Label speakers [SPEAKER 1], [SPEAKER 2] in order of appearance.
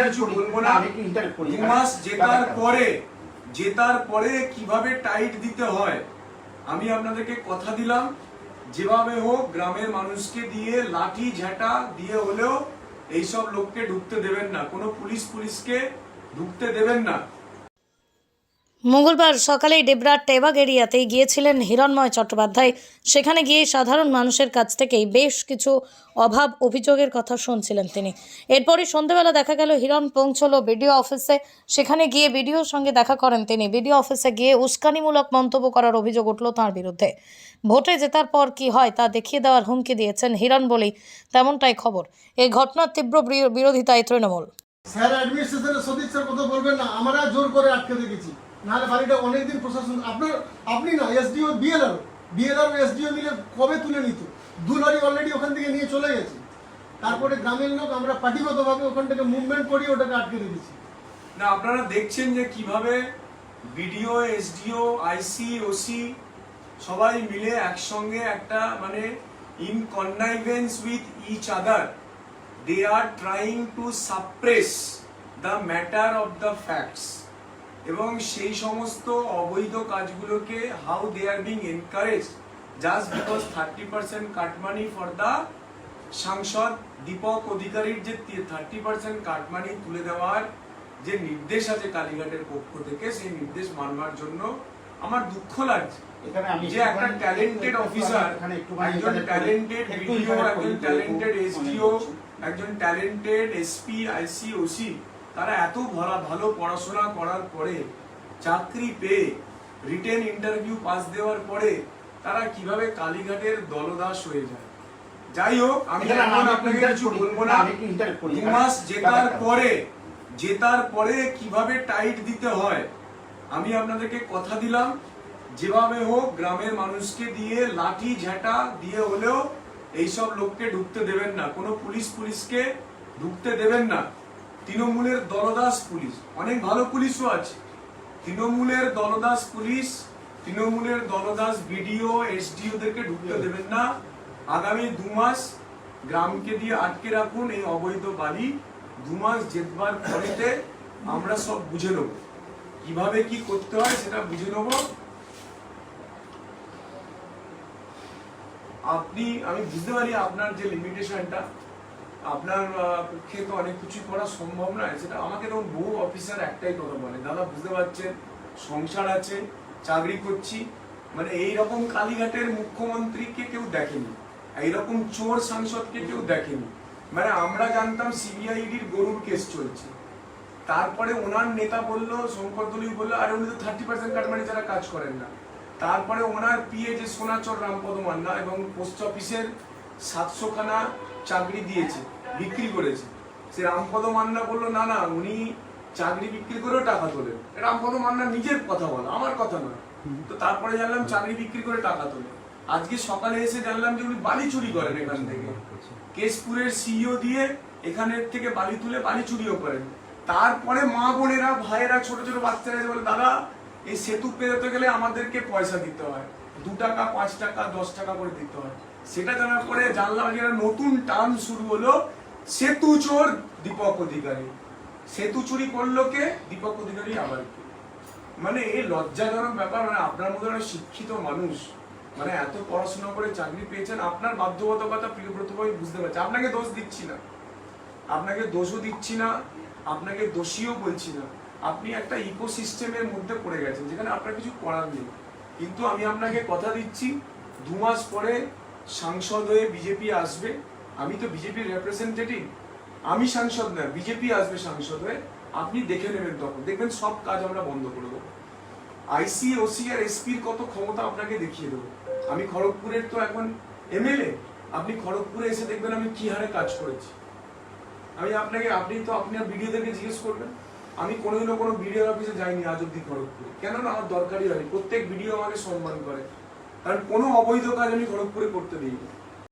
[SPEAKER 1] আপনাকে
[SPEAKER 2] interrupt
[SPEAKER 1] কিছু বলব না।
[SPEAKER 2] আমি একটু করি।
[SPEAKER 1] দু মাস জেতার পরে জেতার পরে কীভাবে টাইট দিতে হয় আমি আপনাদেরকে কথা দিলাম। যেভাবে হোক গ্রামের মানুষকে দিয়ে লাঠি ঝাঁটা দিয়ে হলেও এইসব লোককে ঢুকতে দেবেন না। কোনো পুলিশ পুলিশকে ঢুকতে দেবেন না।
[SPEAKER 3] মঙ্গলবার সকালেই ডেবরার টেবাগ এরিয়াতে গিয়েছিলেন হিরণময় চট্টোপাধ্যায়। সেখানে গিয়ে সাধারণ মানুষের কাছ থেকেই বেশ কিছু অভাব অভিযোগের কথা শুনছিলেন তিনি। এরপরই সন্ধেবেলা দেখা গেল, হিরণ পৌঁছলো বিডিও অফিসে। সেখানে গিয়ে বিডিওর সঙ্গে দেখা করেন তিনি। বিডিও অফিসে গিয়ে উস্কানিমূলক মন্তব্য করার অভিযোগ উঠল তাঁর বিরুদ্ধে। ভোটে জেতার পর কি হয় তা দেখিয়ে দেওয়ার হুমকি দিয়েছেন হিরণ বলেই তেমনটাই খবর। এই ঘটনার তীব্র বিরোধিতায় তৃণমূল।
[SPEAKER 4] স্যার অ্যাডমিনিস্ট্রেশনের সদিক স্যার কথা বলবেন না। আমরা জোর করে আটকে রেখেছি। নাহলে বাড়িটা অনেকদিন প্রশাসন আপনার আপনি না এসডিও বিএলআর বিএলআর এসডিও মিলে কবে তুলে নিত? দু লরি অলরেডি ওখান থেকে নিয়ে চলে গেছে। তারপরে গ্রামের লোক আমরা পার্টিগতভাবে ওখান থেকে মুভমেন্ট করি ওটাকে আটকে রেখেছি।
[SPEAKER 1] না, আপনারা দেখছেন যে কীভাবে বিডিও এসডিও আইসি ওসি সবাই মিলে একসঙ্গে একটা মানে in connivance with each other they are trying to suppress the matter of the facts এবং সেই সমস্ত অবৈধ কাজগুলোকে how they are being encourage just because thirty percent cut money for the সাংসদ দীপক অধিকারীর যে থার্টি পার্সেন্ট কাটমানি তুলে দেওয়ার যে নির্দেশ আছে কালীঘাটের পক্ষ থেকে সেই নির্দেশ মানবার জন্য আমার দুঃখ লাগছে। যে একটা ট্যালেন্টেড অফিসার একজন ট্যালেন্টেড বিডিও একজন ট্যালেন্টেড এসডিও একজন ট্যালেন্টেড এসপি আইসি ওসি তারা এত ভালো ভালো পড়াশোনা করার পরে চাকরি পেয়ে রিটেন ইন্টারভিউ পাস দেওয়ার পরে তারা কীভাবে কালীঘাটের দলদাস হয়ে যায়? যাই হোক আমি
[SPEAKER 2] এখন
[SPEAKER 1] আপনাকে কিছু বলব না। দু মাস জেতার পরে জেতার পরে কীভাবে টাইট দিতে হয় আমি আপনাদেরকে কথা দিলাম। যেভাবে হোক গ্রামের মানুষকে দিয়ে লাঠি ঝাঁটা দিয়ে হলেও এইসব লোককে ঢুকতে দেবেন না। কোনো পুলিশ পুলিশকে ঢুকতে দেবেন না। তৃণমূলের দলদাস পুলিশ অনেক ভালো পুলিশও আছে। তৃণমূলের দলদাস পুলিশ তৃণমূলের দলদাস বিডিও এসডিওদেরকে ঢুকতে দেবেন না। আগামী দু মাস গ্রামকে দিয়ে আটকে রাখুন এই অবৈধ বালি দু মাস জেতবার পরেতে আমরা সব বুঝে নেব। কীভাবে কি করতে হয় সেটা বুঝে নেব। আপনি আমি বুঝতে পারি আপনার যে লিমিটেশনটা আপনার পক্ষে তো অনেক কিছু করা সম্ভব নয়। সেটা আমাকে তখন বহু অফিসার একটাই কথা বলে। দাদা, বুঝতে পারছেন? সংসার আছে, চাকরি করছি। মানে এই রকম কালীঘাটের মুখ্যমন্ত্রীকে কেউ দেখেনি। এইরকম চোর সাংসদকে কেউ দেখেনি। মানে আমরা জানতাম সিবিআইডির গরুর কেস চলছে। তারপরে ওনার নেতা বলল, শঙ্কর দলি বলল, আরে উনি তো থার্টি পার্সেন্ট কাট মানে যারা কাজ করেন না। তারপরে ওনার পিএ যে সোনাচর রামপদ মান্না এবং পোস্ট অফিসের সাতশো খানা চাকরি দিয়েছে, বিক্রি করেছে। সে রামপদ মান্না বলল, না না, উনি চাকরি বিক্রি করেও টাকা তোলেন। রামপদ মান্না নিজের কথা বলা, আমার কথা না তো তারপরে জানলাম চাকরি বিক্রি করে টাকা তোলে। আজকে সকালে এসে জানলাম যে উনি বালি চুরি করেন এখান থেকে। কেশপুরের সিইও দিয়ে এখানের থেকে বালি তুলে বালি চুরিও করেন। তারপরে মা বোনেরা, ভাইয়েরা, ছোট ছোট বাচ্চারা বলে, দাদা, এই সেতু পেরোতে গেলে আমাদেরকে পয়সা দিতে হয়। দু টাকা, পাঁচ টাকা, দশ টাকা করে দিতে হয়। সেটা জানার পরে জানলাম যে নতুন টার্ম শুরু হলো। সেতু চোর, দীপক অধিকারী। সেতু চুরি করল কে? দীপক অধিকারী আবার মানে এই লজ্জাজনক ব্যাপার মানে আপনার মতো একটা শিক্ষিত মানুষ মানে এত পড়াশোনা করে চাকরি পেয়েছেন, আপনার বাধ্যবাধকতা প্রিয়ব্রত ভাই বুঝতে পারছি। আপনাকে দোষ দিচ্ছি না। আপনাকে দোষও দিচ্ছি না, আপনাকে দোষীও বলছি না। আপনি একটা ইকোসিস্টেমের মধ্যে পড়ে গেছেন, যেখানে আপনার কিছু করার নেই। কিন্তু আমি আপনাকে কথা দিচ্ছি, দু মাস পরে সাংসদ হয়ে বিজেপি আসবে, আমি তো বিজেপির রিপ্রেজেন্টেটিভ আমি সাংসদ না, বিজেপি আসবে সাংসদ হয়ে, আপনি দেখে নেবেন তখন। দেখবেন সব কাজ আমরা বন্ধ করে দেবো। আইসি ওসি আর এসপির কত ক্ষমতা আপনাকে দেখিয়ে দেবো। আমি খড়গপুরের তো এখন এমএলএ আপনি খড়গপুরে এসে দেখবেন আমি কি হারে কাজ করেছি। আমি আপনাকে, আপনি তো আপনার ভিডিওদেরকে জিজ্ঞেস করবেন। আমি কোনোদিনও কোনো ভিডিও অফিসে যাইনি আজ অব্দি খড়গপুরে। কেন না আমার দরকারই হয়নি। প্রত্যেক ভিডিও আমাকে সম্মান করে। কারণ কোনো অবৈধ কাজ আমি খড়গপুরে করতে দিইনি।